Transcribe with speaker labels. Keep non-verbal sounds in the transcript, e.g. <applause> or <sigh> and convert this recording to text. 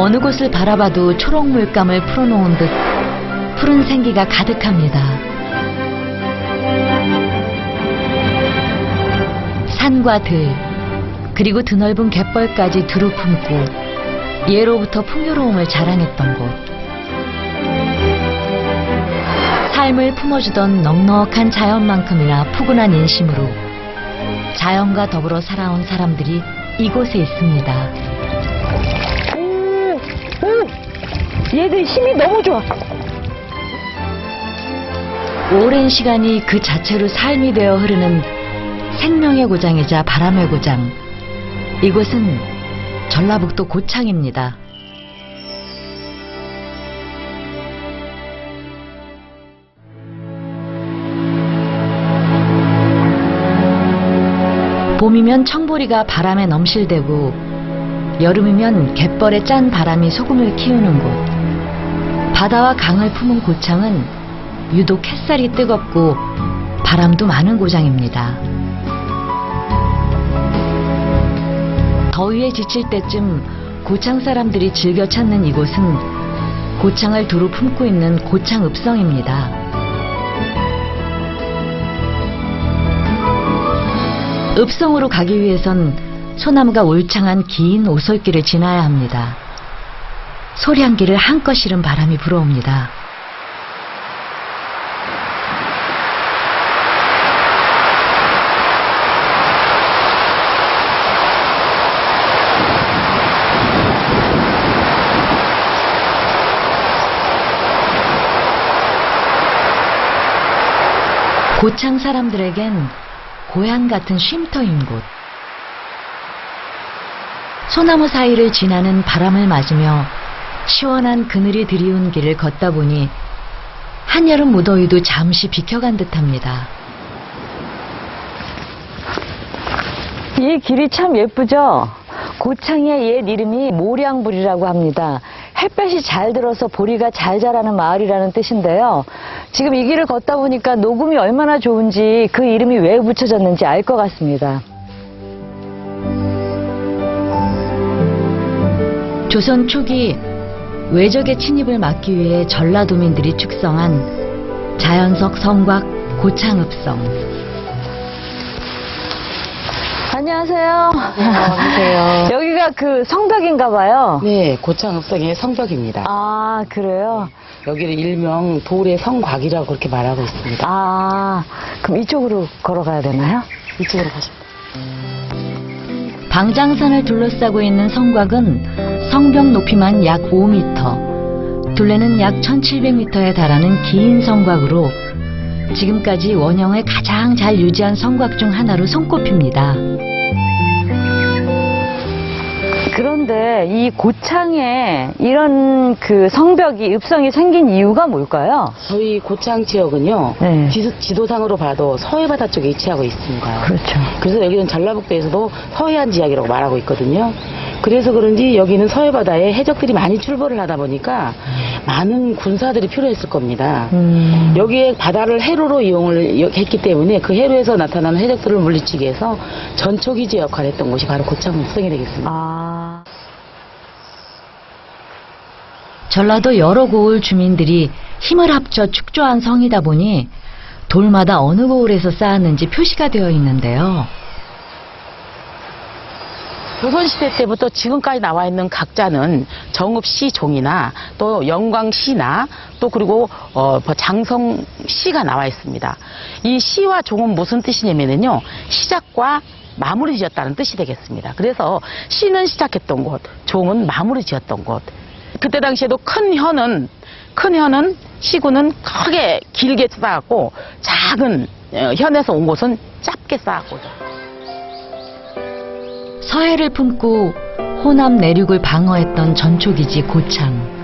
Speaker 1: 어느 곳을 바라봐도 초록 물감을 풀어놓은 듯 푸른 생기가 가득합니다. 산과 들, 그리고 드넓은 갯벌까지 두루 품고 예로부터 풍요로움을 자랑했던 곳. 삶을 품어주던 넉넉한 자연만큼이나 푸근한 인심으로 자연과 더불어 살아온 사람들이 이곳에 있습니다.
Speaker 2: 얘들 힘이 너무 좋아.
Speaker 1: 오랜 시간이 그 자체로 삶이 되어 흐르는 생명의 고장이자 바람의 고장. 이곳은 전라북도 고창입니다. 봄이면 청보리가 바람에 넘실대고 여름이면 갯벌의 짠 바람이 소금을 키우는 곳. 바다와 강을 품은 고창은 유독 햇살이 뜨겁고 바람도 많은 고장입니다. 더위에 지칠 때쯤 고창 사람들이 즐겨 찾는 이곳은 고창을 두루 품고 있는 고창읍성입니다. 읍성으로 가기 위해선 소나무가 울창한 긴 오솔길을 지나야 합니다. 소량길을 한껏 실은 바람이 불어옵니다. 고창 사람들에겐 고향 같은 쉼터인 곳. 소나무 사이를 지나는 바람을 맞으며 시원한 그늘이 드리운 길을 걷다 보니 한여름 무더위도 잠시 비켜간 듯합니다.
Speaker 2: 이 길이 참 예쁘죠? 고창의 옛 이름이 모량불이라고 합니다. 햇볕이 잘 들어서 보리가 잘 자라는 마을이라는 뜻인데요. 지금 이 길을 걷다 보니까 녹음이 얼마나 좋은지 그 이름이 왜 붙여졌는지 알 것 같습니다.
Speaker 1: 조선 초기 외적의 침입을 막기 위해 전라도민들이 축성한 자연석 성곽 고창읍성.
Speaker 2: 안녕하세요.
Speaker 3: 안녕하세요. <laughs>
Speaker 2: 여기가 그 성벽인가 봐요.
Speaker 3: 네, 고창읍성의 성벽입니다.
Speaker 2: 아, 그래요?
Speaker 3: 여기는 일명 돌의 성곽이라고 그렇게 말하고 있습니다.
Speaker 2: 아, 그럼 이쪽으로 걸어가야 되나요?
Speaker 3: 이쪽으로 가시면
Speaker 1: 방장산을 둘러싸고 있는 성곽은 성벽 높이만 약 5m, 둘레는 약 1700m에 달하는 긴 성곽으로 지금까지 원형을 가장 잘 유지한 성곽 중 하나로 손꼽힙니다.
Speaker 2: 그런데 이 고창에 이런 그 성벽이 읍성이 생긴 이유가 뭘까요?
Speaker 3: 저희 고창 지역은요,
Speaker 2: 네.
Speaker 3: 지, 도상으로 봐도 서해바다 쪽에 위치하고 있습니다.
Speaker 2: 그렇죠.
Speaker 3: 그래서 여기는 전라북도에서도 서해안 지역이라고 말하고 있거든요. 그래서 그런지 여기는 서해바다에 해적들이 많이 출몰을 하다 보니까 많은 군사들이 필요했을 겁니다.
Speaker 2: 음.
Speaker 3: 여기에 바다를 해로로 이용을 여- 했기 때문에 그 해로에서 나타나는 해적들을 물리치기 위해서 전초기지 역할을 했던 곳이 바로 고창읍성이 되겠습니다.
Speaker 2: 아.
Speaker 1: 전라도 여러 고을 주민들이 힘을 합쳐 축조한 성이다 보니 돌마다 어느 고을에서 쌓았는지 표시가 되어 있는데요.
Speaker 3: 조선시대 때부터 지금까지 나와 있는 각자는 정읍시 종이나 또 영광시나 또 그리고 어, 뭐 장성시가 나와 있습니다. 이 시와 종은 무슨 뜻이냐면요. 시작과 마무리 지었다는 뜻이 되겠습니다. 그래서 시는 시작했던 곳, 종은 마무리 지었던 곳. 그때 당시에도 큰 혀는 큰 혀는 시구는 크게 길게 쌓았고 작은 어, 현에서 온 곳은 짧게 쌓았고
Speaker 1: 서해를 품고 호남 내륙을 방어했던 전초기지 고창.